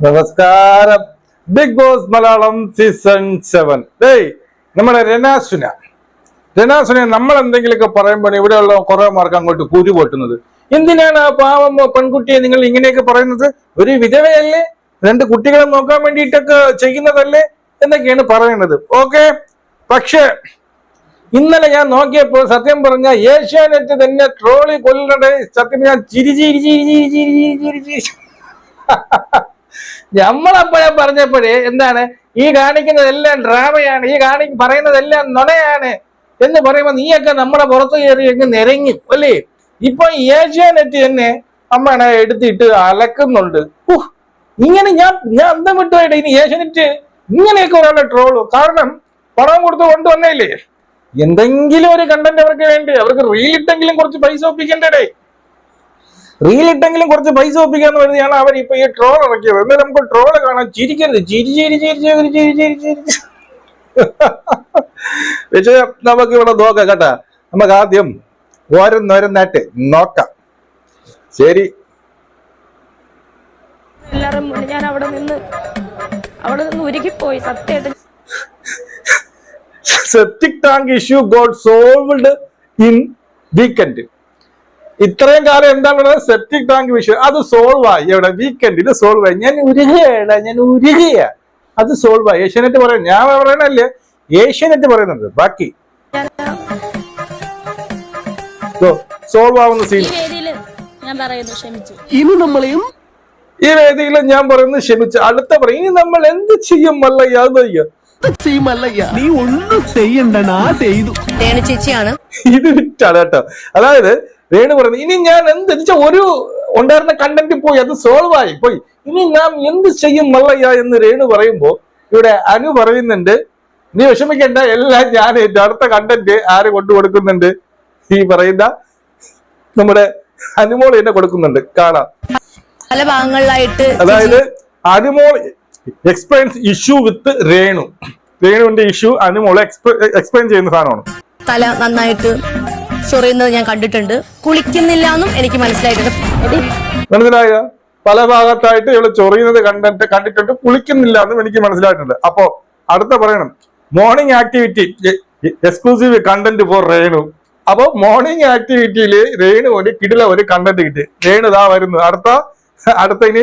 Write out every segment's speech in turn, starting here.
നമസ്കാരം. Big Boss Malayalam season seven ഏയ് നമ്മുടെ രനാസുന രനാസുന നമ്മൾ എന്തെങ്കിലുമൊക്കെ പറയുമ്പോൾ ഇവിടെയുള്ള കുറെ മാർക്ക് അങ്ങോട്ട് കൂരി പൊട്ടുന്നത്. എന്തിനാണ് ആ പാവം പെൺകുട്ടിയെ നിങ്ങൾ ഇങ്ങനെയൊക്കെ പറയുന്നത്? ഒരു വിധവയല്ലേ? രണ്ട് കുട്ടികളെ നോക്കാൻ വേണ്ടിയിട്ടൊക്കെ ചെയ്യുന്നതല്ലേ? എന്നൊക്കെയാണ് പറയുന്നത്. ഓക്കെ? പക്ഷേ ഇന്നലെ ഞാൻ നോക്കിയപ്പോൾ സത്യം പറഞ്ഞ ഏഷ്യാനെറ്റ് തന്നെ ട്രോളി കൊല്ലണ സത്യം ഞാൻ ചിരി ചിരി ചിരി ചിരി ചിരി ചിരി ചിരി നമ്മളപ്പോഴേ പറഞ്ഞപ്പോഴേ എന്താണ്? ഈ കാണിക്കുന്നതെല്ലാം ഡ്രാമയാണ് ഈ കാണി പറയുന്നതെല്ലാം നുണയാണ് എന്ന് പറയുമ്പോൾ നീയൊക്കെ നമ്മുടെ പുറത്ത് കയറി അങ്ങ് നിരങ്ങി അല്ലേ? ഇപ്പൊ ഏഷ്യാനെറ്റ് തന്നെ അമ്മനെ എടുത്തിട്ട് അലക്കുന്നുണ്ട്. ഇങ്ങനെ ഞാൻ ഞാൻ അന്തം വിട്ടുപോയിട്ട് ഇനി ഏഷ്യാനെറ്റ് ഇങ്ങനെയൊക്കെ ഒരാളെ ട്രോളു കാരണം പണം കൊടുത്ത് കൊണ്ടുവന്നേലേ എന്തെങ്കിലും ഒരു കണ്ടന്റ് അവർക്ക് വേണ്ടി? അവർക്ക് റീൽ ഇട്ടെങ്കിലും കുറച്ച് പൈസ ഒപ്പിക്കണ്ടേ? റീൽ ഇട്ടെങ്കിലും കുറച്ച് പൈസ ഒപ്പിക്കാന്ന് കരുതിയാണ് അവർ ഇപ്പൊ ഈ ട്രോൾ ഇറക്കിയത്. എന്നാൽ നമുക്ക് ട്രോൾ കാണാൻ ചിരിക്കരുത്. ചിരി ചിരി ചിരി ചിരി ചിരി ചിരി ചിരി പക്ഷേ നമുക്ക് ഇവിടെ നോക്കാം കേട്ടാ. നമുക്ക് ആദ്യം ഓരോന്നോരോന്നായിട്ട് നോക്കാം. ശരി. എല്ലാവരും ഞാൻ അവിടെ നിന്ന് അവിടെ നിന്ന് ഉരുകിപ്പോയി സത്യമായിട്ട്. Septic tank issue got solved in weekend ഇത്രയും കാലം എന്താണ് സെപ്റ്റിക് ടാങ്ക് വിഷയം. അത് സോൾവ് ആയി. എവിടെ? വീക്കെൻഡിൽ സോൾവ് ആയി. ഞാൻ ഉരുകയാണ് ഞാൻ ഉരുകയ അത് സോൾവ് ആയി. ഏഷ്യനെറ്റ് പറയുന്നത് ഞാൻ പറയണല്ലേ ഏഷ്യനെറ്റ് പറയുന്നുണ്ട്. ബാക്കി. സോൾവ് ആവുന്ന സീൻ ഈ വേദിയിൽ ഞാൻ പറയുന്നു ക്ഷമിച്ചു. ഇനി നമ്മളെയും ഈ വേദിയിൽ ഞാൻ പറയുന്നത് ക്ഷമിച്ചു. അടുത്ത പറയും ഇനി നമ്മൾ എന്ത് ചെയ്യും മല്ലയ്യ? അത് നീ ഒന്നും ചെയ്യണ്ടനാ ചെയ്തു. ചേച്ചിയാണ്. ഇത് വിറ്റാണ് കേട്ടോ. അതായത് രേണു പറയുന്നത് ഇനി ഞാൻ എന്ത് വെച്ചാൽ ഒരു ഉണ്ടായിരുന്ന കണ്ടന്റ് പോയി അത് സോൾവ് ആയി. പോയി. ഇനി നാം എന്ത് ചെയ്യും മല്ലയ്യ എന്ന് രേണു പറയുമ്പോൾ ഇവിടെ അനു പറയുന്നുണ്ട്. നീ വിഷമിക്കണ്ട എല്ലാം ഞാൻ എന്റെ അടുത്ത കണ്ടന്റ് ആര് കൊണ്ടു കൊടുക്കുന്നുണ്ട്? ഈ പറയുന്ന നമ്മുടെ അനുമോൾ എന്നെ കൊടുക്കുന്നുണ്ട്. കാണാം. പല ഭാഗങ്ങളിലായിട്ട് അതായത് Anumol explains issue with Renu. രേണുവിന്റെ issue Anumol explain ചെയ്യുന്ന സാധനമാണ്. തല നന്നായിട്ട് ചൊറിയുന്നത് ഞാൻ കണ്ടിട്ടുണ്ട്. കുളിക്കുന്നില്ല എന്നും എനിക്ക് മനസ്സിലായിട്ടുണ്ട്. മനസ്സിലായോ? പല ഭാഗത്തായിട്ട് ഇവൾ ചൊറിയുന്നത് കണ്ടിട്ട് കണ്ടിട്ടുണ്ട് കുളിക്കുന്നില്ല എന്നും എനിക്ക് മനസ്സിലായിട്ടുണ്ട്. അപ്പോ അടുത്ത പറയണം. Morning activity exclusive content for Renu അപ്പൊ മോർണിംഗ് ആക്ടിവിറ്റിയിൽ രേണു ഒരു കിടില ഒരു കണ്ടന്റ് കിട്ടി. രേണു ഇതാ വരുന്നു. അടുത്ത അടുത്ത ഇനി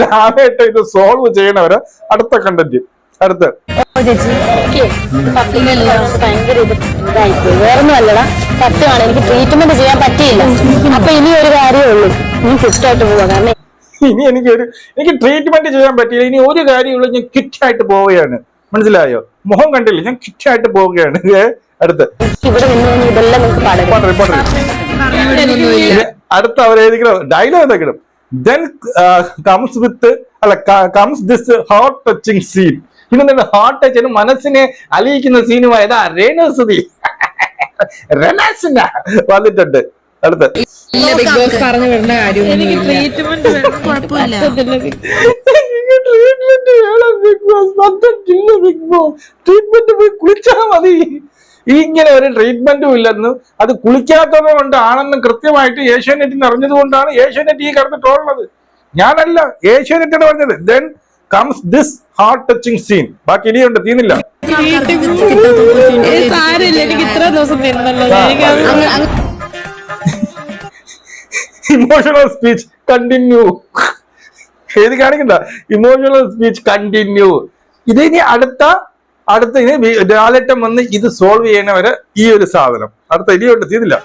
ലാഭായിട്ട് ഇത് സോൾവ് ചെയ്യണവരെ അടുത്ത കണ്ടന്റ് അടുത്ത. ഓ ചേച്ചി ഭയങ്കര ഇത് ഇതായിപ്പോയി വേറൊന്നും അല്ലടാ സത്യമാണ്. എനിക്ക് ട്രീറ്റ്മെന്റ് ചെയ്യാൻ പറ്റിയില്ല. അപ്പൊ ഇനി ഒരു കാര്യമേ ഉള്ളൂ. നീ പോവാ. കാരണം ഇനി എനിക്ക് ഒരു എനിക്ക് ട്രീറ്റ്മെന്റ് ചെയ്യാൻ പറ്റിയില്ല. ഇനി ഒരു കാര്യമുള്ളൂ ഞാൻ കിറ്റായിട്ട് പോവുകയാണ്. മനസ്സിലായോ? മുഖം കണ്ടില്ല? ഞാൻ കിറ്റായിട്ട് പോവുകയാണ്. അടുത്ത്. ഇവിടെ നിന്ന് ഇതെല്ലാം നിങ്ങൾക്ക് അടുത്ത അവരേതിക്കണം ഡയലോഗ് എന്തെങ്കിലും ദെൻ കംസ് വിത്ത് അല്ല comes this hot touching scene ഇന്ന് ഹാർട്ട് ടച്ചിന് മനസ്സിനെ അലിയിക്കുന്ന സീനുമായതാ രേണുസുതി റെനാസിന വന്നിട്ടുണ്ട്. അടുത്ത്. ബിഗ് ബോസ് പറഞ്ഞു വിടേണ്ട ട്രീറ്റ്മെന്റ് വേണം. Big Boss Big Boss treatment പോയി കുളിച്ചാൽ മതി. ഇങ്ങനെ ഒരു ട്രീറ്റ്മെന്റും ഇല്ലെന്ന് അത് കുളിക്കാത്തത് കൊണ്ടാണെന്ന് കൃത്യമായിട്ട് ഏഷ്യാനെറ്റിന് അറിഞ്ഞത് കൊണ്ടാണ് ഏഷ്യാനെറ്റ് ഈ കടന്നിട്ടുള്ളത് ഞാനല്ല ഏഷ്യാനെറ്റാണ് പറഞ്ഞത്. Then comes this heart touching scene ബാക്കി ഇനിയുണ്ട് തീന്നില്ല. ഇമോഷണൽ സ്പീച്ച് കണ്ടിന്യൂ ഏത് കാണിക്കണ്ട? ഇമോഷണൽ സ്പീച്ച് കണ്ടിന്യൂ ഇത് ഇനി അടുത്ത അടുത്ത ഇനി ലാലറ്റം വന്ന് ഇത് സോൾവ് ചെയ്യണവരെ ഈ ഒരു സാധനം. അടുത്ത ഇനിയുണ്ട് ഉണ്ട്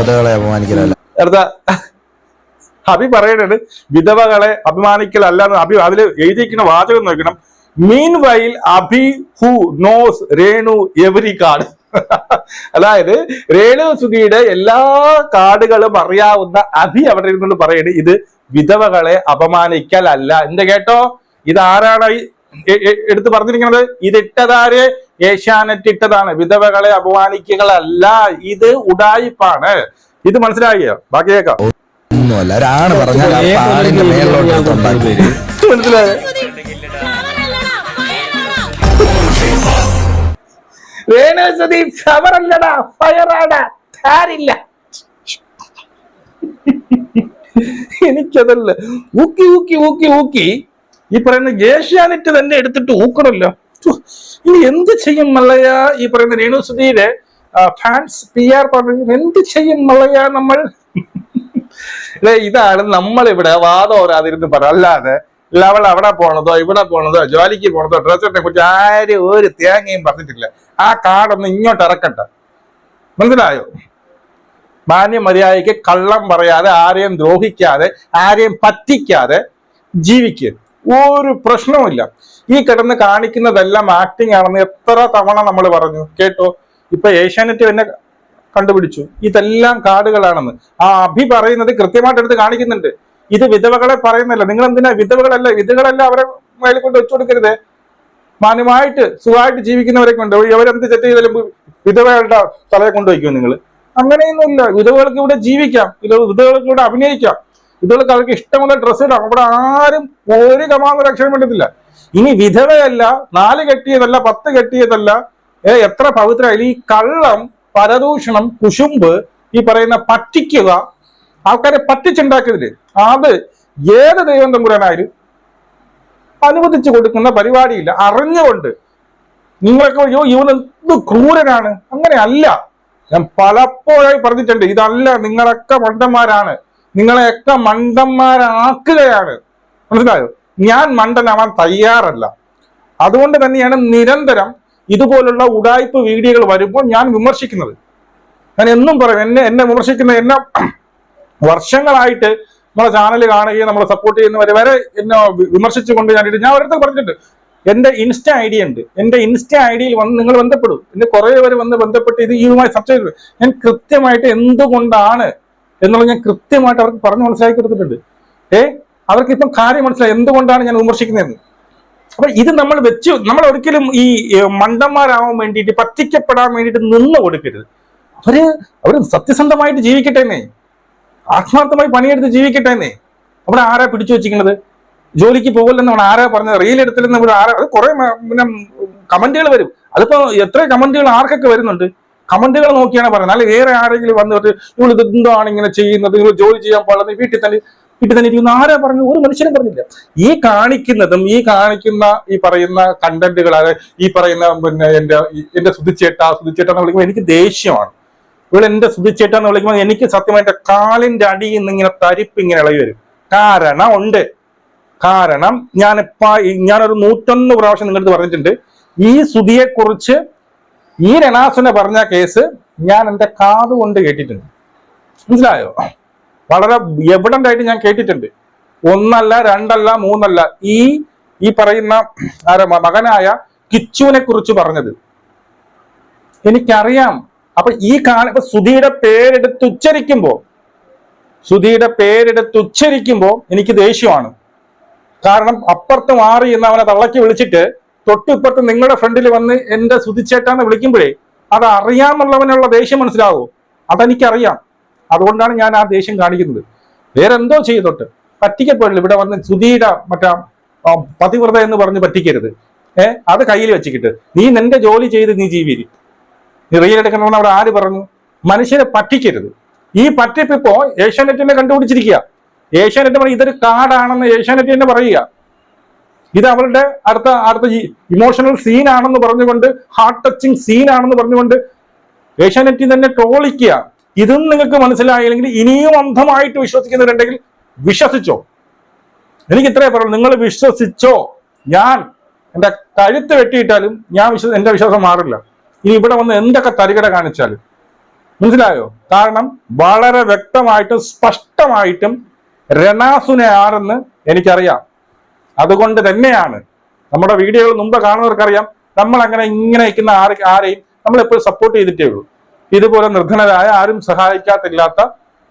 വിധവകളെ അടുത്ത. അഭി പറയുന്നത് വിധവകളെ അഭിമാനിക്കലല്ല എന്ന് അഭി അതിൽ എഴുതിയിരിക്കുന്ന വാചകം നോക്കണം. Meanwhile Abhi who knows Renu every card അതായത് രേണു സുധിയുടെ എല്ലാ കാർഡുകളും അറിയാവുന്ന അഭി അവിടെ ഇരുന്നുകൊണ്ട് പറയുന്നത് ഇത് വിധവകളെ അപമാനിക്കലല്ല. എന്താ കേട്ടോ? ഇത് ആരാണ് എടുത്ത് പറഞ്ഞിരിക്കുന്നത്? ഇത് ഇട്ടതാര് ഏഷ്യാനെറ്റ് ഇട്ടതാണ്. വിധവകളെ അപമാനിക്കുകളല്ല ഇത് ഉടായിപ്പാണ്. ഇത് മനസ്സിലാക്കിയോ ബാക്കി കേൾക്കാം. ഒന്നുമല്ല. ഒരാണ് പറഞ്ഞാൽ ആ പാടിന്റെ മനസ്സിലായോ? ഫവറല്ലടാ ഫയറാടാ താരില്ല എനിക്കതല്ല. ഊക്കി ഊക്കി ഊക്കി ഊക്കി. ഈ പറയുന്ന ഏഷ്യാനെറ്റ് തന്നെ എടുത്തിട്ട് ഊക്കണമല്ലോ. ഛു, ഇനി എന്ത് ചെയ്യും മല്ലയ ഈ പറയുന്ന രേണുസുധിയുടെ ഫാൻസ് പി ആർ പറഞ്ഞു എന്ത് ചെയ്യും മല്ലയ നമ്മൾ? ദേ, ഇതാണ് നമ്മളിവിടെ വാദം ഓരാതിരുന്ന് പറ അല്ലാതെ ലവൾ അവിടെ പോണതോ ഇവിടെ പോണതോ ജോലിക്ക് പോണതോ ഡ്രസ്സിനെ കുറിച്ച് ആരും ഒരു തേങ്ങയും പറഞ്ഞിട്ടില്ല. ആ കാർഡൊന്ന് ഇങ്ങോട്ട് ഇറക്കട്ടെ. മനസ്സിലായോ? മാന്യ മര്യാദയ്ക്ക് കള്ളം പറയാതെ ആരെയും ദ്രോഹിക്കാതെ ആരെയും പറ്റിക്കാതെ ജീവിക്കുക ഒരു പ്രശ്നവുമില്ല. ഈ കിടന്ന് കാണിക്കുന്നതെല്ലാം ആക്ടിങ് ആണെന്ന് എത്ര തവണ നമ്മൾ പറഞ്ഞു. കേട്ടോ? ഇപ്പൊ ഏഷ്യാനെറ്റ് തന്നെ കണ്ടുപിടിച്ചു. ഇതെല്ലാം കാടുകളാണെന്ന്. ആ അഭി പറയുന്നത് കൃത്യമായിട്ട് എടുത്ത് കാണിക്കുന്നുണ്ട്. ഇത് വിധവകളെ പറയുന്നില്ല നിങ്ങൾ എന്തിനാ വിധവകളല്ല? വിധവകളല്ല അവരെ മേലെ കൊണ്ട് വെച്ചു കൊടുക്കരുത്. മാന്യമായിട്ട് സുഖമായിട്ട് ജീവിക്കുന്നവരെ കൊണ്ട് അവരെന്ത് തെറ്റ് ചെയ്താലും വിധവകളുടെ തലയെ കൊണ്ടുവയ്ക്കും നിങ്ങൾ. അങ്ങനെയൊന്നുമില്ല. വിധവകൾക്ക് ഇവിടെ ജീവിക്കാം. വിധവകൾക്ക് ഇവിടെ അഭിനയിക്കാം. വിധവകൾക്ക് അവർക്ക് ഇഷ്ടമുള്ള ഡ്രസ്സ് ഇടാം. അവിടെ ആരും ഒരു കമാന്ന് രക്ഷയും വേണ്ടതില്ല ഇനി വിധവയല്ല നാല് കെട്ടിയതല്ല പത്ത് കെട്ടിയതല്ല എത്ര പവിത്രമായാലും ഈ കള്ളം പരദൂഷണം കുശുമ്പ് ഈ പറയുന്ന പറ്റിക്കുക ആൾക്കാരെ പറ്റിച്ചുണ്ടാക്കിയതിൽ അത് ഏത് ദൈവം തമ്പുരാനായാലും അനുവദിച്ചു കൊടുക്കുന്ന പരിപാടിയില്ല. അറിഞ്ഞുകൊണ്ട് നിങ്ങളൊക്കെ അയ്യോ ഇവൻ എന്ത് ക്രൂരനാണ്? അങ്ങനെയല്ല ഞാൻ പലപ്പോഴായി പറഞ്ഞിട്ടുണ്ട് ഇതല്ല നിങ്ങളൊക്കെ മണ്ടന്മാരാണ്. നിങ്ങളെയൊക്കെ മണ്ടന്മാരാക്കുകയാണ്. മനസ്സിലായോ? ഞാൻ മണ്ടനാവാൻ തയ്യാറല്ല. അതുകൊണ്ട് തന്നെയാണ് നിരന്തരം ഇതുപോലുള്ള ഉടായ്പ വീഡിയോകൾ വരുമ്പോൾ ഞാൻ വിമർശിക്കുന്നത്. ഞാൻ എന്നും പറയും എന്നെ എന്നെ വിമർശിക്കുന്ന എന്നെ വർഷങ്ങളായിട്ട് നമ്മളെ ചാനൽ കാണുകയും നമ്മളെ സപ്പോർട്ട് ചെയ്യുന്നവരെ വരെ എന്നെ വിമർശിച്ചുകൊണ്ട് ഞാൻ ഞാൻ ഒരിടത്ത് പറഞ്ഞിട്ടുണ്ട് എന്റെ ഇൻസ്റ്റ ഐ ഡി ഉണ്ട്. എന്റെ ഇൻസ്റ്റ ഐ ഡിയിൽ വന്ന് നിങ്ങൾ ബന്ധപ്പെടും. എന്നെ കുറെ പേര് വന്ന് ബന്ധപ്പെട്ട് ഇത് ഇതുമായി ചർച്ച ചെയ്തു. ഞാൻ കൃത്യമായിട്ട് എന്തുകൊണ്ടാണ് എന്നുള്ളത് ഞാൻ കൃത്യമായിട്ട് അവർക്ക് പറഞ്ഞു മനസ്സിലാക്കി കൊടുത്തിട്ടുണ്ട്. ഏ അവർക്ക് ഇപ്പം കാര്യം മനസ്സിലായി. എന്തുകൊണ്ടാണ് ഞാൻ വിമർശിക്കുന്നതെന്ന്? അപ്പൊ ഇത് നമ്മൾ വെച്ചു നമ്മൾ ഒരിക്കലും ഈ മണ്ടന്മാരാവാൻ വേണ്ടിയിട്ട് പറ്റിക്കപ്പെടാൻ വേണ്ടിയിട്ട് നിന്ന് കൊടുക്കരുത്. അവർ അവർ സത്യസന്ധമായിട്ട് ജീവിക്കട്ടെ എന്നേ. ആത്മാർത്ഥമായി പണിയെടുത്ത് ജീവിക്കട്ടെ എന്നേ. അവിടെ ആരാ പിടിച്ചു വെച്ചിരിക്കുന്നത്? ജോലിക്ക് പോകില്ലെന്നാണ് ആരാ പറഞ്ഞത്? റീൽ എടുത്തില്ലെന്ന് ഇവിടെ ആരാ? കുറെ പിന്നെ കമന്റുകൾ വരും. അതിപ്പോ എത്ര കമന്റുകൾ ആർക്കൊക്കെ വരുന്നുണ്ട്? കമന്റുകൾ നോക്കിയാണ് പറയുന്നത് അല്ലെങ്കിൽ വേറെ ആരെങ്കിലും വന്നിട്ട് ഇവൾ ഇത് എന്താണ് ഇങ്ങനെ ചെയ്യുന്നത്? ഇവൾ ജോലി ചെയ്യാൻ പാടുന്നത് വീട്ടിൽ തന്നെ വീട്ടിൽ തന്നെ ഇരിക്കുന്ന ആരാ പറഞ്ഞു? ഒരു മനുഷ്യനും പറഞ്ഞില്ല. ഈ കാണിക്കുന്നതും ഈ കാണിക്കുന്ന ഈ പറയുന്ന കണ്ടന്റുകൾ ഈ പറയുന്ന പിന്നെ എന്റെ എന്റെ സുതിച്ചേട്ട സുതിച്ചേട്ട എന്ന് വിളിക്കുമ്പോൾ എനിക്ക് ദേഷ്യമാണ്. ഇവൾ എന്റെ സുതിച്ചേട്ട എന്ന് വിളിക്കുമ്പോൾ എനിക്ക് സത്യമായിട്ട് കാലിന്റെ അടിയിൽ നിന്ന് ഇങ്ങനെ തരിപ്പ് ഇങ്ങനെ ഇളകി വരും. കാരണം ഉണ്ട്. കാരണം ഞാൻ ഞാനൊരു നൂറ്റൊന്ന് പ്രാവശ്യം നിങ്ങളടുത്ത് പറഞ്ഞിട്ടുണ്ട്. ഈ സുതിയെ കുറിച്ച് ഈ രണാസുനെ പറഞ്ഞ കേസ് ഞാൻ എന്റെ കാതുകൊണ്ട് കേട്ടിട്ടുണ്ട്. മനസ്സിലായോ? വളരെ എവിഡന്റ് ആയിട്ട് ഞാൻ കേട്ടിട്ടുണ്ട്. ഒന്നല്ല രണ്ടല്ല മൂന്നല്ല. ഈ ഈ പറയുന്ന മകനായ കിച്ചുവിനെ കുറിച്ച് പറഞ്ഞത്. എനിക്കറിയാം. അപ്പൊ ഈ കാല ഇപ്പൊ സുധിയുടെ പേരെടുത്ത് ഉച്ചരിക്കുമ്പോ സുധിയുടെ പേരെടുത്ത് ഉച്ചരിക്കുമ്പോ എനിക്ക് ദേഷ്യമാണ്. കാരണം അപ്പുറത്ത് മാറി എന്ന് അവനെ തള്ളക്കി വിളിച്ചിട്ട് തൊട്ടിപ്പുറത്ത് നിങ്ങളുടെ ഫ്രണ്ടിൽ വന്ന് എന്റെ സുധിച്ചേട്ടാന്ന് വിളിക്കുമ്പോഴേ അത് അറിയാമെന്നുള്ളവനുള്ള ദേഷ്യം മനസ്സിലാവോ? അതെനിക്കറിയാം. അതുകൊണ്ടാണ് ഞാൻ ആ ദേഷ്യം കാണിക്കുന്നത്. വേറെ എന്തോ ചെയ്തോട്ട് പറ്റിക്കപ്പെടില്ല ഇവിടെ വന്ന് സുധീടെ മറ്റാ പതിവ്രത എന്ന് പറഞ്ഞ് പറ്റിക്കരുത്. ഏ അത് കയ്യിൽ വെച്ചിട്ട് നീ നിന്റെ ജോലി ചെയ്ത് നീ ജീവിരി നീ റീൽ എടുക്കണമെന്ന് ആര് പറഞ്ഞു? മനുഷ്യരെ പറ്റിക്കരുത്. ഈ പറ്റിപ്പ് ഇപ്പോ ഏഷ്യാനെറ്റിനെ കണ്ടുപിടിച്ചിരിക്കുക. ഏഷ്യാനെറ്റ് പറയും ഇതൊരു കാർഡാണെന്ന് ഏഷ്യാനെറ്റ് തന്നെ പറയുക. ഇത് അവരുടെ അടുത്ത അടുത്ത ഇമോഷണൽ സീൻ ആണെന്ന് പറഞ്ഞുകൊണ്ട് ഹാർട്ട് ടച്ചിങ് സീൻ ആണെന്ന് പറഞ്ഞുകൊണ്ട് ഏഷ്യാനെറ്റിൽ തന്നെ ട്രോളിക്കുക. ഇതും നിങ്ങൾക്ക് മനസ്സിലായില്ലെങ്കിൽ ഇനിയും അന്ധമായിട്ട് വിശ്വസിക്കുന്നവരുണ്ടെങ്കിൽ വിശ്വസിച്ചോ? എനിക്ക് ഇത്രേ പറഞ്ഞു നിങ്ങൾ വിശ്വസിച്ചോ? ഞാൻ എന്റെ കഴുത്ത് വെട്ടിയിട്ടാലും ഞാൻ വിശ്വ എന്റെ വിശ്വാസം മാറില്ല. ഇനി ഇവിടെ വന്ന് എന്തൊക്കെ തരികട കാണിച്ചാലും മനസ്സിലായോ? കാരണം വളരെ വ്യക്തമായിട്ടും സ്പഷ്ടമായിട്ടും രണാസുനെ ആരെന്ന് എനിക്കറിയാം. അതുകൊണ്ട് തന്നെയാണ് നമ്മുടെ വീഡിയോകൾ മുമ്പ് കാണുന്നവർക്കറിയാം. നമ്മൾ അങ്ങനെ ഇങ്ങനെ നിൽക്കുന്ന ആരെ ആരെയും നമ്മൾ എപ്പോഴും സപ്പോർട്ട് ചെയ്തിട്ടേ ഉള്ളൂ. ഇതുപോലെ നിർധനരായ ആരും സഹായിക്കാത്തില്ലാത്ത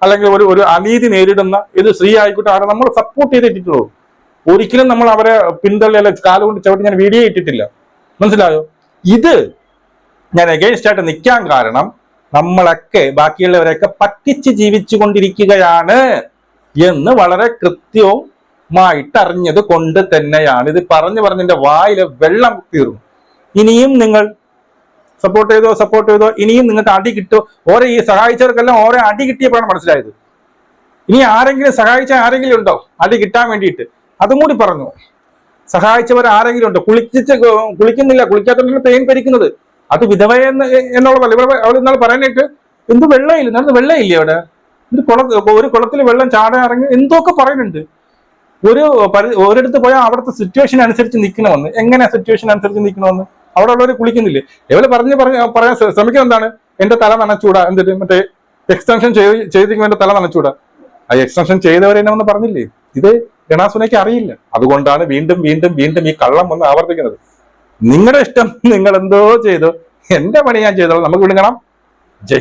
അല്ലെങ്കിൽ ഒരു ഒരു അനീതി നേരിടുന്ന ഇത് സ്ത്രീ ആയിക്കോട്ടെ അവരെ നമ്മൾ സപ്പോർട്ട് ചെയ്തിട്ടുള്ളൂ ഒരിക്കലും നമ്മൾ അവരെ പിന്തള്ളി കാലുകൊണ്ട് ചവിട്ടി ഞാൻ വീഡിയോ ഇട്ടിട്ടില്ല. മനസ്സിലായോ? ഇത് ഞാൻ എഗെയിൻസ്റ്റ് ആയിട്ട് നിൽക്കാൻ കാരണം നമ്മളൊക്കെ ബാക്കിയുള്ളവരെയൊക്കെ പറ്റിച്ച് ജീവിച്ചു കൊണ്ടിരിക്കുകയാണ് എന്ന് വളരെ കൃത്യവുമായിട്ട് അറിഞ്ഞത് കൊണ്ട് തന്നെയാണ്. ഇത് പറഞ്ഞു പറഞ്ഞതിന്റെ വായിലെ വെള്ളം തീർന്നു. ഇനിയും നിങ്ങൾ സപ്പോർട്ട് ചെയ്തോ സപ്പോർട്ട് ചെയ്തോ ഇനിയും നിങ്ങൾക്ക് അടി കിട്ടുമോ ഓരോ ഈ സഹായിച്ചവർക്കെല്ലാം ഓരോ അടി കിട്ടിയപ്പോഴാണ് മനസ്സിലായത്. ഇനി ആരെങ്കിലും സഹായിച്ച ആരെങ്കിലും ഉണ്ടോ? അടി കിട്ടാൻ വേണ്ടിയിട്ട്. അതും കൂടി പറഞ്ഞു. സഹായിച്ചവർ ആരെങ്കിലും ഉണ്ടോ? കുളിച്ച് കുളിക്കുന്നില്ല കുളിക്കാത്തവരുടെ പെയിൻ പരിക്കുന്നത് അത് വിധവയെന്ന് എന്നുള്ളതല്ല. ഇവിടെ അവൾ ഇന്നാൾ പറയാനായിട്ട് എന്ത് വെള്ളമില്ല നടന്ന് വെള്ളമില്ല അവിടെ? ഒരു കുള ഒരു കുളത്തിൽ വെള്ളം ചാടാൻ ഇറങ്ങി എന്തൊക്കെ പറയുന്നുണ്ട്? ഒരു ഒരിടത്ത് പോയാൽ അവിടുത്തെ സിറ്റുവേഷൻ അനുസരിച്ച് നിൽക്കണമെന്ന്. എങ്ങനെ സിറ്റുവേഷൻ അനുസരിച്ച് നിൽക്കണമെന്ന്? അവിടെ ഉള്ളവർ കുളിക്കുന്നില്ലേ? എവിടെ പറഞ്ഞ് പറഞ്ഞ് പറയാൻ ശ്ര- ശ്രമിക്കുന്നത് എന്താണ്? എന്റെ തല നനച്ചൂടാ. എന്നിട്ട് മറ്റേ എക്സ്റ്റൻഷൻ ചെയ്ത് ചെയ്തിരിക്കുമ്പോൾ എന്റെ തല നനച്ചൂടാ. ആ എക്സ്റ്റൻഷൻ ചെയ്തവരെ എന്നെ ഒന്ന് പറഞ്ഞില്ലേ? ഇത് ഗണാസുനയ്ക്ക് അറിയില്ല. അതുകൊണ്ടാണ് വീണ്ടും വീണ്ടും വീണ്ടും ഈ കള്ളം വന്ന് ആവർത്തിക്കുന്നത്. നിങ്ങളുടെ ഇഷ്ടം നിങ്ങൾ എന്തോ ചെയ്തോ എന്റെ പണി ഞാൻ ചെയ്തോളാം. നമുക്ക് വിളിക്കണം ജയ്